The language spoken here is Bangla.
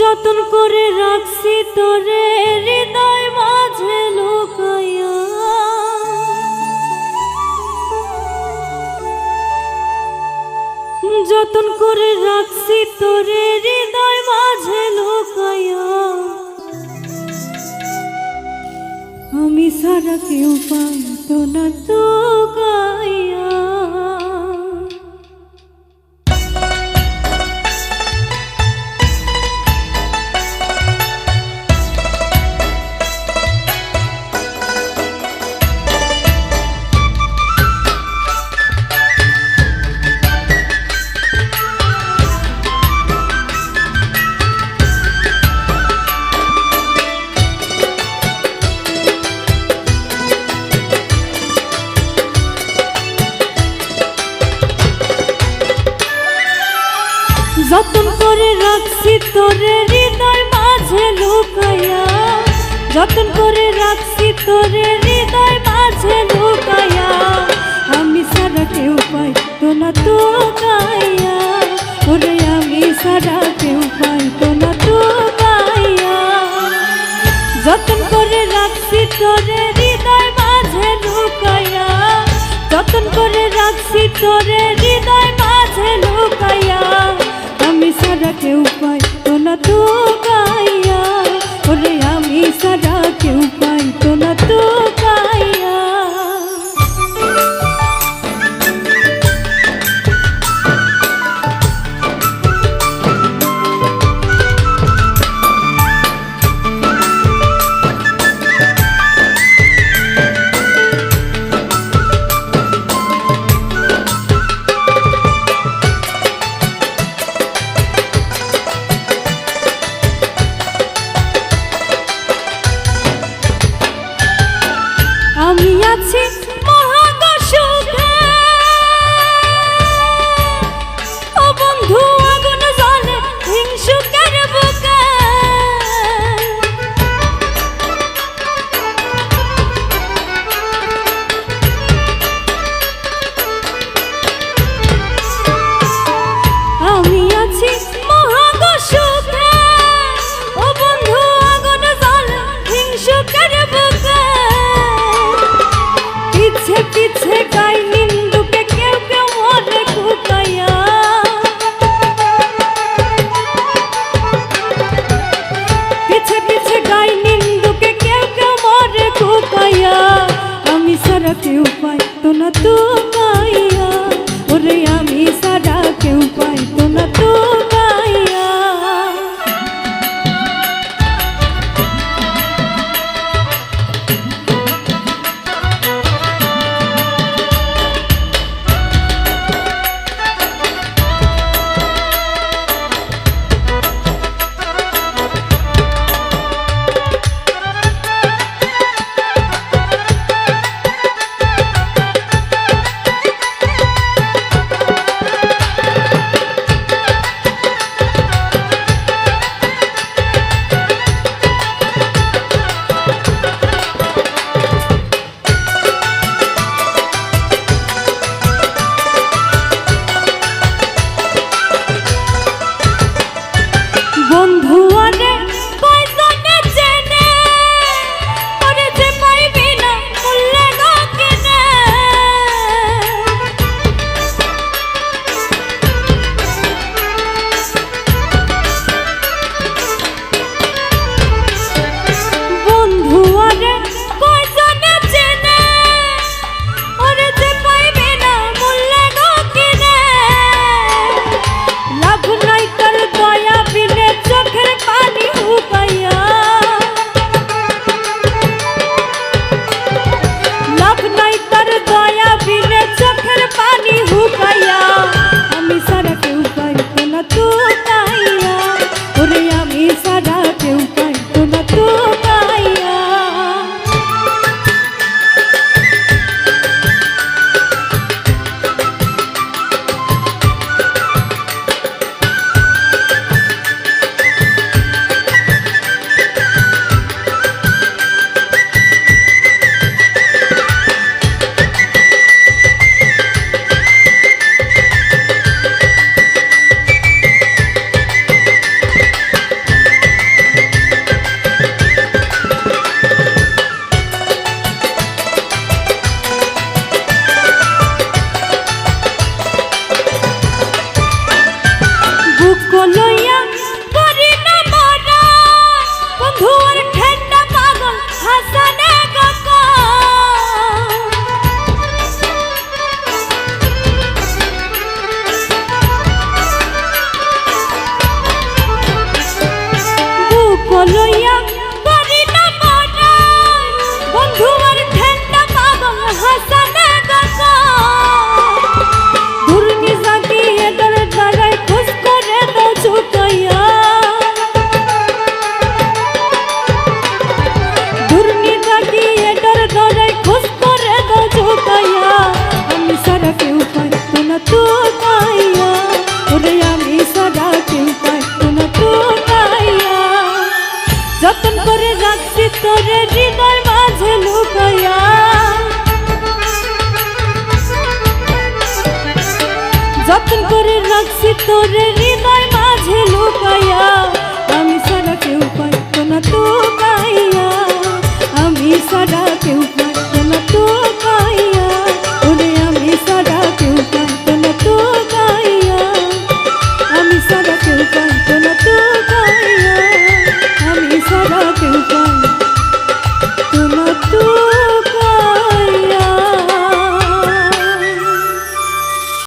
যতন করে রাখছি তোরে, হৃদয় মাঝে লুকাইয়া। যতন করে রাখছি তোরে, হৃদয় মাঝে লুকাইয়া। আমি সারা কেউ পাই তো না তো গাইয়া তোর হৃদয় মাঝে লুকাইয়া, যতন করে রাখছি তোর হৃদয় মাঝে লুকাইয়া। আমি সারা কেউ পাই তো না তো গাইয়া ওরে আমি সারা কেউ পাই কাছে বন্ধু আছি তোরে হৃদয় মাঝে লুকাইয়া। যতন করে রাখছি তোরে হৃদয় মাঝে লুকাইয়া। আমি সারা কেউ পারত না তো পাইয়া আমি সারা কেউ পারত না তো পাইয়া ওরে, আমি সারা কেউ পারত না তো পাইয়া আমি সারা কেউ পারত না